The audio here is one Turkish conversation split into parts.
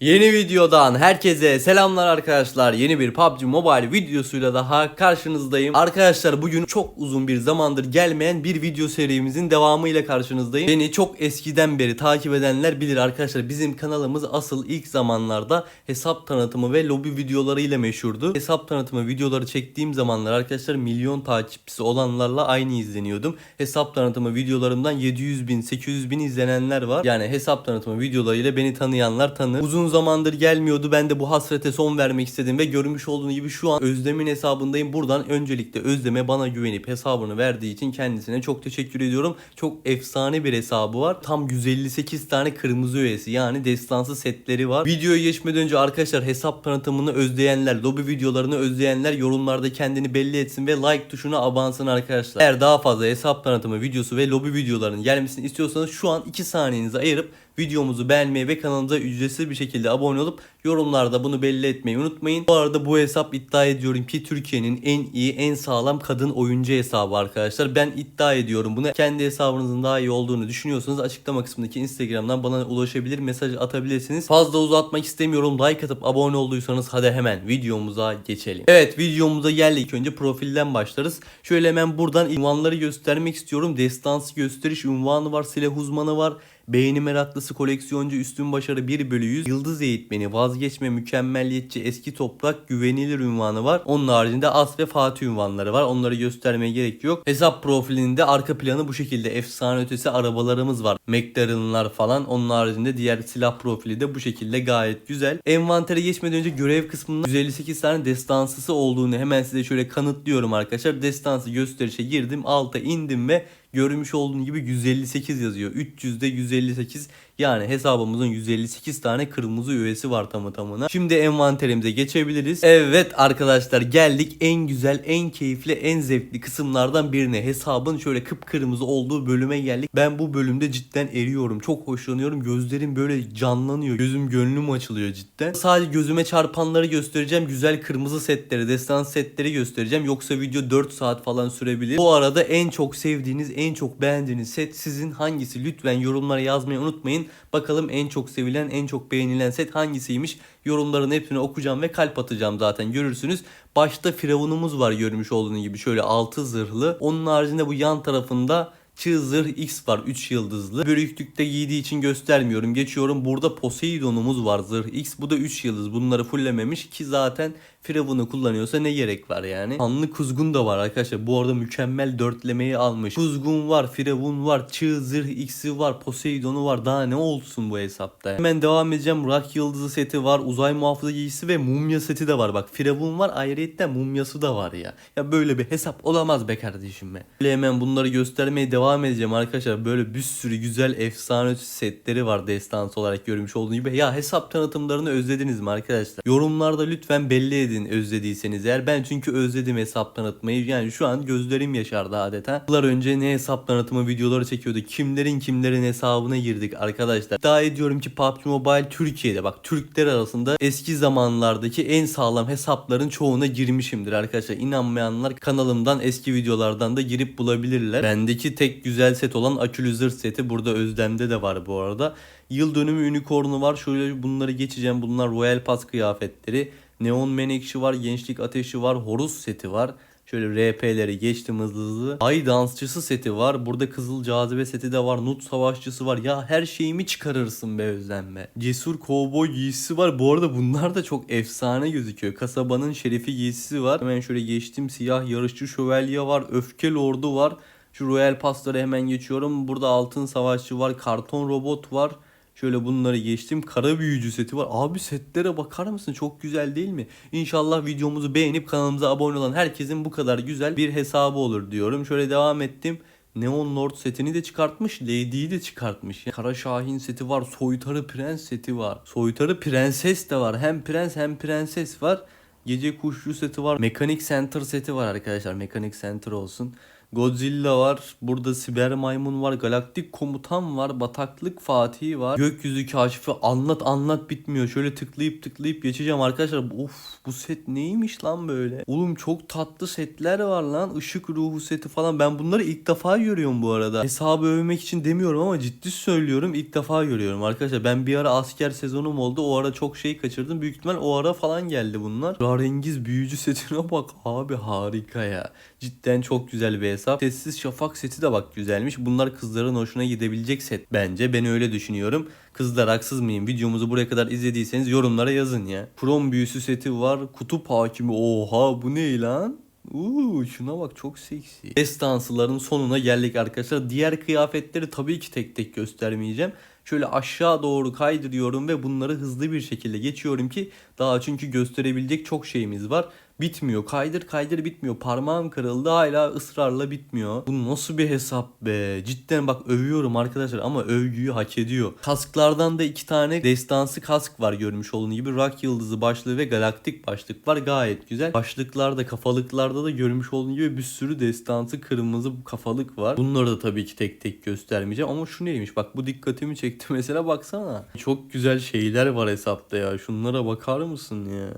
Yeni videodan herkese selamlar arkadaşlar. Yeni bir PUBG Mobile videosuyla daha karşınızdayım. Arkadaşlar bugün çok uzun bir zamandır gelmeyen bir video serimizin devamıyla karşınızdayım. Beni çok eskiden beri takip edenler bilir arkadaşlar. Bizim kanalımız asıl ilk zamanlarda hesap tanıtımı ve lobi videolarıyla meşhurdu. Hesap tanıtımı videoları çektiğim zamanlar arkadaşlar milyon takipçisi olanlarla aynı izleniyordum. Hesap tanıtımı videolarımdan 700 bin 800 bin izlenenler var. Yani hesap tanıtımı videolarıyla beni tanıyanlar tanır. Uzun zamandır gelmiyordu. Ben de bu hasrete son vermek istedim ve görmüş olduğunuz gibi şu an Özlem'in hesabındayım. Buradan öncelikle Özlem'e bana güvenip hesabını verdiği için kendisine çok teşekkür ediyorum. Çok efsane bir hesabı var. Tam 158 tane kırmızı üyesi yani destansı setleri var. Videoya geçmeden önce arkadaşlar hesap tanıtımını özleyenler, lobi videolarını özleyenler yorumlarda kendini belli etsin ve like tuşuna abansın arkadaşlar. Eğer daha fazla hesap tanıtımı videosu ve lobi videolarının gelmesini istiyorsanız şu an 2 saniyenizi ayırıp videomuzu beğenmeyi ve kanalımıza ücretsiz bir şekilde abone olup yorumlarda bunu belli etmeyi unutmayın. Bu arada bu hesap iddia ediyorum ki Türkiye'nin en iyi en sağlam kadın oyuncu hesabı arkadaşlar. Ben iddia ediyorum bunu. Kendi hesabınızın daha iyi olduğunu düşünüyorsanız açıklama kısmındaki Instagram'dan bana ulaşabilir mesaj atabilirsiniz. Fazla uzatmak istemiyorum. Like atıp abone olduysanız hadi hemen videomuza geçelim. Evet videomuza geldik. Önce profilden başlarız. Şöyle hemen buradan ünvanları göstermek istiyorum. Destansı gösteriş ünvanı var. Silah uzmanı var. Beğeni meraklısı koleksiyoncu üstün başarı 1 bölü 100. Yıldız eğitmeni vazgeçme mükemmelliyetçi eski toprak güvenilir ünvanı var. Onun haricinde As ve Fatih ünvanları var. Onları göstermeye gerek yok. Hesap profilinde arka planı bu şekilde efsane ötesi arabalarımız var. McLaren'lar falan. Onun haricinde diğer silah profili de bu şekilde gayet güzel. Envantere geçmeden önce görev kısmında 158 tane destansısı olduğunu hemen size şöyle kanıtlıyorum arkadaşlar. Destansı gösterişe girdim. Alta indim ve görmüş olduğunuz gibi 158 yazıyor. 300'de 158 yani hesabımızın 158 tane kırmızı üyesi var tamı tamına. Şimdi envanterimize geçebiliriz. Evet arkadaşlar geldik en güzel, en keyifli, en zevkli kısımlardan birine. Hesabın şöyle kıpkırmızı olduğu bölüme geldik. Ben bu bölümde cidden eriyorum. Çok hoşlanıyorum. Gözlerim böyle canlanıyor. Gözüm gönlüm açılıyor cidden. Sadece gözüme çarpanları göstereceğim. Güzel kırmızı setleri, destan setleri göstereceğim. Yoksa video 4 saat falan sürebilir. Bu arada en çok sevdiğiniz, en çok beğendiğiniz set sizin hangisi? Lütfen yorumlara yazmayı unutmayın. Bakalım en çok sevilen, en çok beğenilen set hangisiymiş? Yorumların hepsini okuyacağım ve kalp atacağım zaten görürsünüz. Başta firavunumuz var görmüş olduğunuz gibi şöyle altı zırhlı. Onun haricinde bu yan tarafında Çığ zırh X var 3 yıldızlı. Bölüklükte giydiği için göstermiyorum. Geçiyorum. Burada Poseidon'umuz var zırh X. Bu da 3 yıldız. Bunları fulllememiş ki zaten Firavun'u kullanıyorsa ne gerek var yani. Kanlı Kuzgun da var arkadaşlar. Bu arada mükemmel dörtlemeyi almış. Kuzgun var, Firavun var, Çığ zırh X'i var, Poseidon'u var. Daha ne olsun bu hesapta. Hemen devam edeceğim. Rak yıldızı seti var. Uzay muhafızı giysisi ve mumya seti de var. Bak Firavun var. Ayrıyetten mumyası da var ya. Ya böyle bir hesap olamaz be kardeşim be. Böyle hemen bunları göstermeye devam edeceğim arkadaşlar. Böyle bir sürü güzel efsane setleri var destansı olarak görmüş olduğunuz gibi. Ya hesap tanıtımlarını özlediniz mi arkadaşlar? Yorumlarda lütfen belli edin özlediyseniz eğer. Ben çünkü özledim hesap tanıtmayı. Yani şu an gözlerim yaşardı adeta. Yıllar önce ne hesap tanıtımı videoları çekiyorduk. Kimlerin kimlerin hesabına girdik arkadaşlar. Daha ediyorum ki PUBG Mobile Türkiye'de bak Türkler arasında eski zamanlardaki en sağlam hesapların çoğuna girmişimdir arkadaşlar. İnanmayanlar kanalımdan eski videolardan da girip bulabilirler. Bendeki tek güzel set olan Akülü seti burada Özlem'de de var bu arada. Yıl dönümü unicorn'u var. Şöyle bunları geçeceğim. Bunlar Royal Pass kıyafetleri. Neon Menekşi var, Gençlik Ateşi var, Horus seti var. Şöyle RP'leri geçtim hızlı hızlı. Ay dansçısı seti var. Burada Kızıl Cazibe seti de var. Nut Savaşçısı var. Ya her şeyimi çıkarırsın be Özlem be. Cesur Kovboy giysisi var. Bu arada bunlar da çok efsane gözüküyor. Kasabanın şerefi giysisi var. Hemen şöyle geçtim. Siyah yarışçı şövalye var. Öfke lordu var. Şu Royal Pass'ları hemen geçiyorum. Burada altın savaşçı var. Karton robot var. Şöyle bunları geçtim. Kara büyücü seti var. Abi setlere bakar mısın? Çok güzel değil mi? İnşallah videomuzu beğenip kanalımıza abone olan herkesin bu kadar güzel bir hesabı olur diyorum. Şöyle devam ettim. Neon Lord setini de çıkartmış. Lady'yi de çıkartmış. Kara Şahin seti var. Soytarı Prens seti var. Soytarı Prenses de var. Hem prens hem prenses var. Gece kuşlu seti var. Mekanik Center seti var arkadaşlar. Mekanik Center olsun. Godzilla var. Burada siber maymun var. Galaktik komutan var. Bataklık Fatih var. Gökyüzü kaşifi anlat anlat bitmiyor. Şöyle tıklayıp tıklayıp geçeceğim arkadaşlar. Of bu set neymiş lan böyle? Oğlum çok tatlı setler var lan. Işık ruhu seti falan. Ben bunları ilk defa görüyorum bu arada. Hesabı övmek için demiyorum ama ciddi söylüyorum. ilk defa görüyorum arkadaşlar. Ben bir ara asker sezonum oldu. O ara çok şey kaçırdım. Büyük ihtimal o ara falan geldi bunlar. Rarengiz büyücü setine bak abi harika ya. Cidden çok güzel bir hesap. Sessiz şafak seti de bak güzelmiş. Bunlar kızların hoşuna gidebilecek set bence. Ben öyle düşünüyorum. Kızlar haksız mıyım? Videomuzu buraya kadar izlediyseniz yorumlara yazın ya. Prom büyüsü seti var. Kutup hakimi. Oha bu ne lan? Uuu şuna bak çok seksi. Destansıların sonuna geldik arkadaşlar. Diğer kıyafetleri tabii ki tek tek göstermeyeceğim. Şöyle aşağı doğru kaydırıyorum ve bunları hızlı bir şekilde geçiyorum ki daha çünkü gösterebilecek çok şeyimiz var. Bitmiyor. Kaydır kaydır bitmiyor. Parmağım kırıldı hala ısrarla bitmiyor. Bu nasıl bir hesap be? Cidden bak övüyorum arkadaşlar ama övgüyü hak ediyor. Kasklardan da iki tane destansı kask var görmüş olduğunuz gibi. Rock yıldızı başlığı ve galaktik başlık var. Gayet güzel. Başlıklarda kafalıklarda da görmüş olduğunuz gibi bir sürü destansı kırmızı kafalık var. Bunları da tabii ki tek tek göstermeyeceğim ama şu neymiş bak bu dikkatimi çekti mesela baksana. Çok güzel şeyler var hesapta ya. Şunlara bakar mısın ya?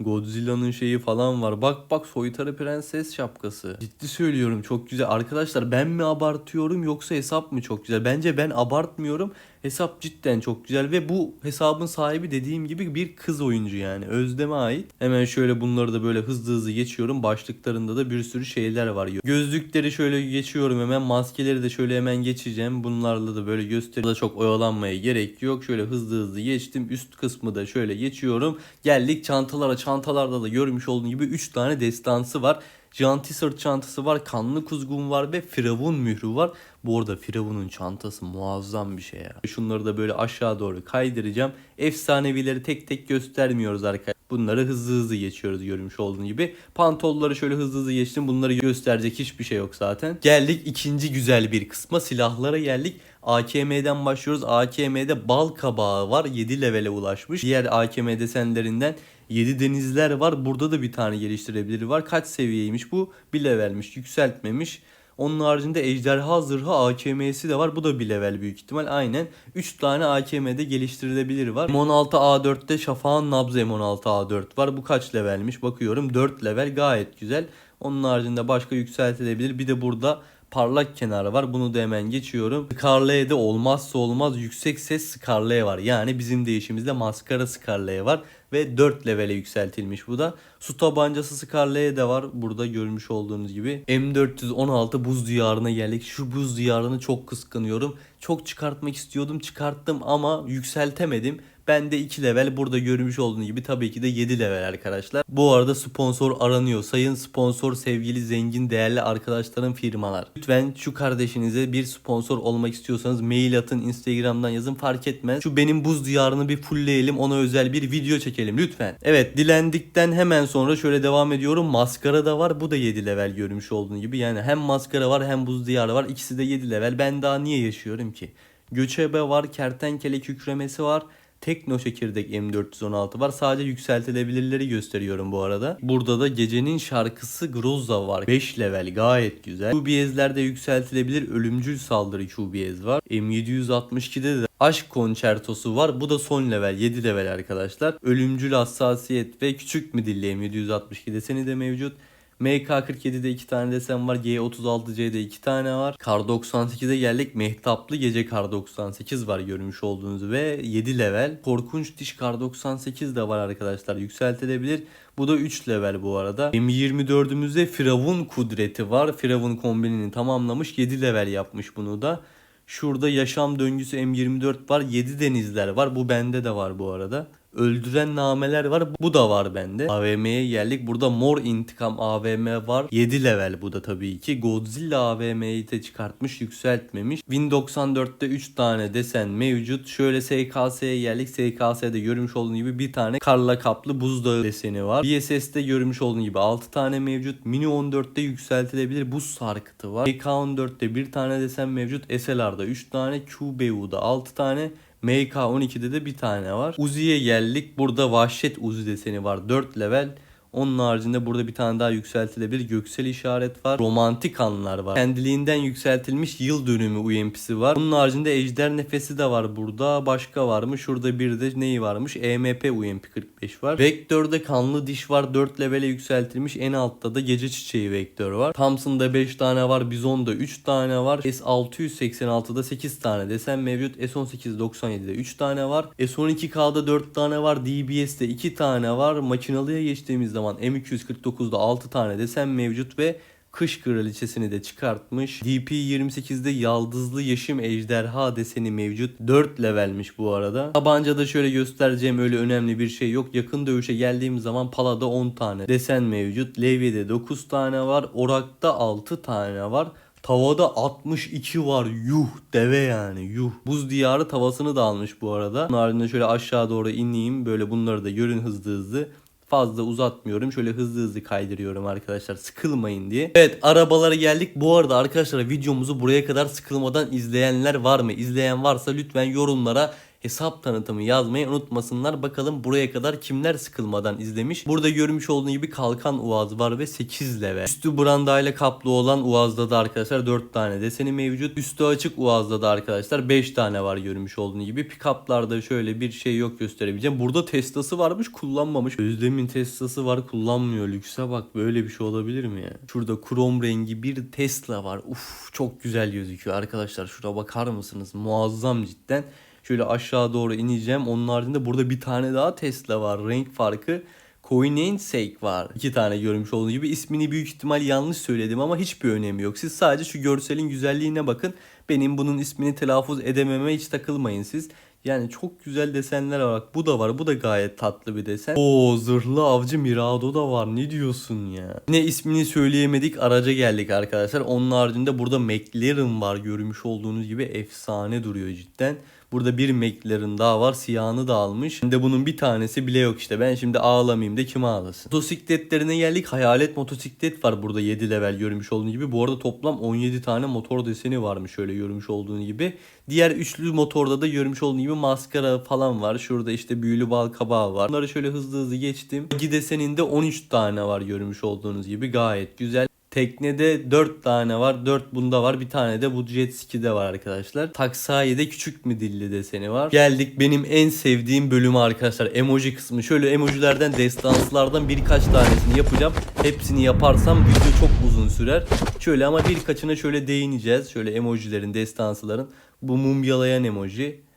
Godzilla'nın şeyi falan var. Bak bak soytarı prenses şapkası. Ciddi söylüyorum çok güzel. Arkadaşlar ben mi abartıyorum yoksa hesap mı çok güzel? Bence ben abartmıyorum. Hesap cidden çok güzel ve bu hesabın sahibi dediğim gibi bir kız oyuncu yani. Özlem'e ait. Hemen şöyle bunları da böyle hızlı hızlı geçiyorum. Başlıklarında da bir sürü şeyler var. Gözlükleri şöyle geçiyorum hemen. Maskeleri de şöyle hemen geçeceğim. Bunlarla da böyle gösteride çok oyalanmaya gerek yok. Şöyle hızlı hızlı geçtim. Üst kısmı da şöyle geçiyorum. Geldik çantalara. Çantalarda da görmüş olduğun gibi 3 tane destansı var. Janti sırt çantası var, kanlı kuzgun var ve firavun mührü var. Bu arada firavunun çantası muazzam bir şey ya. Şunları da böyle aşağı doğru kaydıracağım. Efsanevileri tek tek göstermiyoruz arkadaşlar. Bunları hızlı hızlı geçiyoruz görmüş olduğun gibi. Pantolları şöyle hızlı hızlı geçtim. Bunları gösterecek hiçbir şey yok zaten. Geldik ikinci güzel bir kısma. Silahlara geldik. AKM'den başlıyoruz. AKM'de bal kabağı var. 7 levele ulaşmış. Diğer AKM desenlerinden 7 denizler var. Burada da bir tane geliştirebilir var. Kaç seviyeymiş bu? Bir levelmiş. Yükseltmemiş. Onun haricinde ejderha zırhı AKM'si de var. Bu da bir level büyük ihtimal. Aynen. 3 tane AKM'de geliştirilebilir var. M16 A4'te Şafağın Nabzı M16 A4 var. Bu kaç levelmiş? Bakıyorum 4 level gayet güzel. Onun haricinde başka yükseltilebilir. Bir de burada parlak kenarı var. Bunu da hemen geçiyorum. Scarlet'de olmazsa olmaz yüksek ses Scarlet var. Yani bizim değişimizde maskara Scarlet var. Ve 4 levele yükseltilmiş bu da. Su tabancası Scarlet'e de var. Burada görmüş olduğunuz gibi. M416 buz diyarına geldik. Şu buz diyarını çok kıskanıyorum. Çok çıkartmak istiyordum. Çıkarttım ama yükseltemedim. Ben de 2 level burada görmüş olduğunuz gibi tabii ki de 7 level arkadaşlar. Bu arada sponsor aranıyor. Sayın sponsor sevgili zengin değerli arkadaşlarım firmalar. Lütfen şu kardeşinize bir sponsor olmak istiyorsanız mail atın Instagram'dan yazın fark etmez. Şu benim buz diyarını bir fullleyelim ona özel bir video çekelim lütfen. Evet dilendikten hemen sonra şöyle devam ediyorum. Maskara da var bu da 7 level görmüş olduğunuz gibi. Yani hem maskara var hem buz diyarı var. İkisi de 7 level. Ben daha niye yaşıyorum ki? Göçebe var, kertenkele kükremesi var. Tekno çekirdek M416 var. Sadece yükseltilebilirleri gösteriyorum bu arada. Burada da gecenin şarkısı Groza var. 5 level gayet güzel. QBS'lerde yükseltilebilir ölümcül saldırı QBS var. M762'de de aşk konçertosu var. Bu da son level 7 level arkadaşlar. Ölümcül hassasiyet ve küçük midilli M762 deseni de mevcut. MK47'de 2 tane desen var. G36C'de 2 tane var. Kar 98'e geldik. Mehtaplı gece Kar 98 var görmüş olduğunuz ve 7 level. Korkunç diş Kar 98 de var arkadaşlar. Yükseltilebilir. Bu da 3 level bu arada. M24'ümüzde Firavun kudreti var. Firavun kombinini tamamlamış. 7 level yapmış bunu da. Şurada yaşam döngüsü M24 var. 7 denizler var. Bu bende de var bu arada. Öldüren nameler var. Bu da var bende. AVM'ye geldik. Burada mor intikam AVM var. 7 level bu da tabii ki. Godzilla AVM'yi de çıkartmış. Yükseltmemiş. Win 94'te 3 tane desen mevcut. Şöyle SKS'ye geldik. SKS'de görmüş olduğunuz gibi bir tane karla kaplı buzdağı deseni var. BSS'de görmüş olduğunuz gibi 6 tane mevcut. Mini 14'te yükseltilebilir buz sarkıtı var. MK14'te bir tane desen mevcut. SLR'da 3 tane. QBU'da 6 tane. MK12'de de bir tane var. Uzi'ye geldik. Burada vahşet Uzi deseni var. 4 level. Onun haricinde burada bir tane daha yükseltilebilir göksel işaret var. Romantik anlar var. Kendiliğinden yükseltilmiş yıl dönümü UMP'si var. Bunun haricinde ejder nefesi de var burada. Başka var mı? Şurada bir de neyi varmış? EMP UMP 45 var. Vektör'de kanlı diş var. 4 levele yükseltilmiş. En altta da gece çiçeği vektör var. Thompson'da 5 tane var. Bizon'da 3 tane var. S686'da 8 tane desen mevcut. S1897'de 3 tane var. S12K'da 4 tane var. DBS'de 2 tane var. Makinalıya geçtiğimiz zaman M249'da 6 tane desen mevcut ve Kış Kraliçesini de çıkartmış. DP28'de yaldızlı yeşim ejderha deseni mevcut. 4 levelmiş bu arada. Tabancada şöyle göstereceğim öyle önemli bir şey yok. Yakın dövüşe geldiğim zaman Pala'da 10 tane desen mevcut. Levye'de 9 tane var. Orak'ta 6 tane var. Tavada 62 var. Yuh deve yani yuh. Buz diyarı tavasını da almış bu arada. Bunun haricinde şöyle aşağı doğru ineyim. Böyle bunları da görün hızlı hızlı. Fazla uzatmıyorum. Şöyle hızlı hızlı kaydırıyorum arkadaşlar. Sıkılmayın diye. Evet arabalara geldik. Bu arada arkadaşlar videomuzu buraya kadar sıkılmadan izleyenler var mı? İzleyen varsa lütfen yorumlara hesap tanıtımı yazmayı unutmasınlar. Bakalım buraya kadar kimler sıkılmadan izlemiş. Burada görmüş olduğunuz gibi kalkan uaz var ve 8 level. Üstü brandayla kaplı olan uazda da arkadaşlar 4 tane deseni mevcut. Üstü açık uazda da arkadaşlar 5 tane var görmüş olduğunuz gibi. Pickup'larda şöyle bir şey yok gösterebileceğim. Burada Tesla'sı varmış kullanmamış. Özlem'in Tesla'sı var kullanmıyor. Lükse bak böyle bir şey olabilir mi ya? Şurada krom rengi bir Tesla var. Uf çok güzel gözüküyor arkadaşlar. Şuraya bakar mısınız? Muazzam cidden. Şöyle aşağı doğru ineceğim. Onun haricinde burada bir tane daha Tesla var. Renk farkı. Koenigsegg var. İki tane görmüş olduğunuz gibi. ismini büyük ihtimal yanlış söyledim ama hiçbir önemi yok. Siz sadece şu görselin güzelliğine bakın. Benim bunun ismini telaffuz edememe hiç takılmayın siz. Yani çok güzel desenler var. Bu da var. Bu da gayet tatlı bir desen. Oo zırhlı avcı Mirado da var. Ne diyorsun ya? Ne ismini söyleyemedik. Araca geldik arkadaşlar. Onun haricinde burada McLaren var. Görmüş olduğunuz gibi efsane duruyor cidden. Burada bir McLaren daha var. Siyahını da almış. Şimdi bunun bir tanesi bile yok işte. Ben şimdi ağlamayayım da kim ağlasın? Motosikletlerine geldik. Hayalet motosiklet var burada 7 level görmüş olduğunuz gibi. Bu arada toplam 17 tane motor deseni varmış şöyle görmüş olduğunuz gibi. Diğer üçlü motorda da görmüş olduğunuz gibi maskara falan var. Şurada işte büyülü bal kabağı var. Bunları şöyle hızlı hızlı geçtim. Gideseninde 13 tane var görmüş olduğunuz gibi. Gayet güzel. Teknede 4 tane var. 4 bunda var. Bir tane de bu jet ski'de var arkadaşlar. Taksayi'de küçük midilli deseni var. Geldik benim en sevdiğim bölümü arkadaşlar. Emoji kısmı. Şöyle emojilerden, destanslardan birkaç tanesini yapacağım. Hepsini yaparsam video çok uzun sürer. Şöyle ama birkaçına şöyle değineceğiz. Şöyle emojilerin, destansıların. Bu mumyalayan emoji.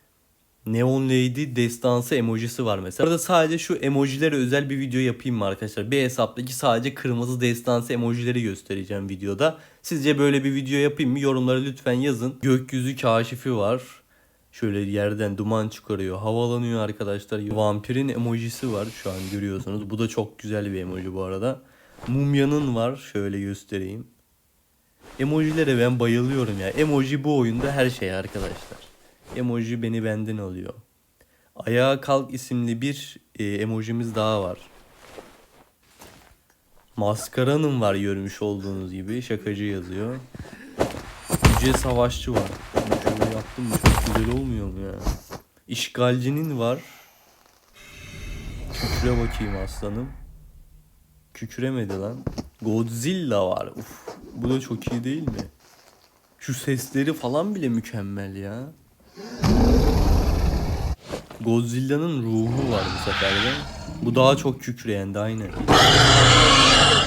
Neon Lady destansı emojisi var mesela. Burada sadece şu emojilere özel bir video yapayım mı arkadaşlar? Bir hesaptaki sadece kırmızı destansı emojileri göstereceğim videoda. Sizce böyle bir video yapayım mı? Yorumlara lütfen yazın. Gökyüzü kaşifi var. Şöyle yerden duman çıkarıyor. Havalanıyor arkadaşlar. Vampirin emojisi var şu an görüyorsunuz. Bu da çok güzel bir emoji bu arada. Mumyanın var. Şöyle göstereyim. Emojilere ben bayılıyorum ya. Emoji bu oyunda her şey arkadaşlar. Emoji beni benden alıyor. Ayağa kalk isimli bir e, emojimiz daha var. Maskaranın var görmüş olduğunuz gibi. Şakacı yazıyor. Yüce savaşçı var. Şöyle yaptım mı çok güzel olmuyor mu ya? İşgalcinin var. Kükre bakayım aslanım. Kükremedi lan. Godzilla var. Uf, bu da çok iyi değil mi? Şu sesleri falan bile mükemmel ya. Godzilla'nın ruhu var bu sefer de. Bu daha çok kükreyen de aynı.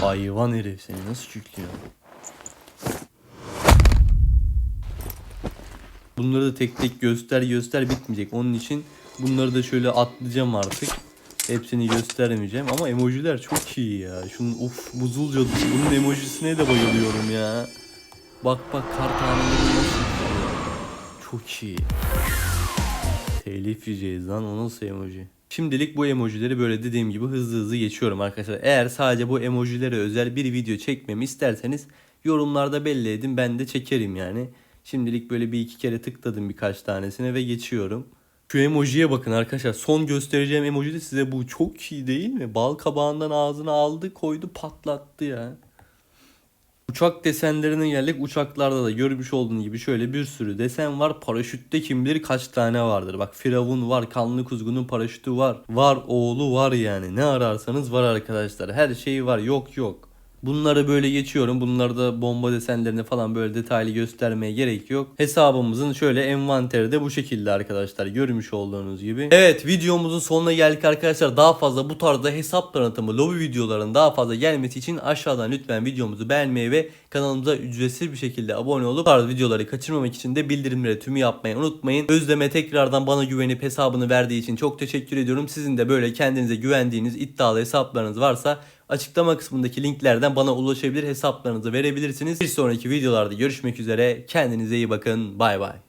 Hayvan herif seni nasıl kükrüyor? Bunları da tek tek göster göster bitmeyecek. Onun için bunları da şöyle atlayacağım artık. Hepsini göstermeyeceğim ama emojiler çok iyi ya. Şunun of buzul cadısı bunun emojisine de bayılıyorum ya. Bak bak kar taneleri nasıl. Çok iyi. Telif yiyeceğiz lan o nasıl emoji? Şimdilik bu emojileri böyle dediğim gibi hızlı hızlı geçiyorum arkadaşlar. Eğer sadece bu emojilere özel bir video çekmemi isterseniz yorumlarda belli edin ben de çekerim yani. Şimdilik böyle bir iki kere tıkladım birkaç tanesine ve geçiyorum. Şu emojiye bakın arkadaşlar. Son göstereceğim emoji de size bu. Çok iyi değil mi? Bal kabağından ağzına aldı koydu patlattı ya. Uçak desenlerine geldik. Uçaklarda da görmüş olduğunuz gibi şöyle bir sürü desen var. Paraşütte kim bilir kaç tane vardır. Bak Firavun var, Kanlı Kuzgun'un paraşütü var. Var oğlu var yani. Ne ararsanız var arkadaşlar. Her şey var. Yok yok. Bunları böyle geçiyorum. Bunlarda bomba desenlerini falan böyle detaylı göstermeye gerek yok. Hesabımızın şöyle envanteri de bu şekilde arkadaşlar. Görmüş olduğunuz gibi. Evet videomuzun sonuna geldik arkadaşlar. Daha fazla bu tarzda hesap tanıtımı, lobi videoların daha fazla gelmesi için aşağıdan lütfen videomuzu beğenmeyi ve kanalımıza ücretsiz bir şekilde abone olup tarz videoları kaçırmamak için de bildirimleri tümü yapmayı unutmayın. Özleme tekrardan bana güvenip hesabını verdiği için çok teşekkür ediyorum. Sizin de böyle kendinize güvendiğiniz iddialı hesaplarınız varsa Açıklama kısmındaki linklerden bana ulaşabilir hesaplarınızı verebilirsiniz. Bir sonraki videolarda görüşmek üzere. Kendinize iyi bakın. Bay bay.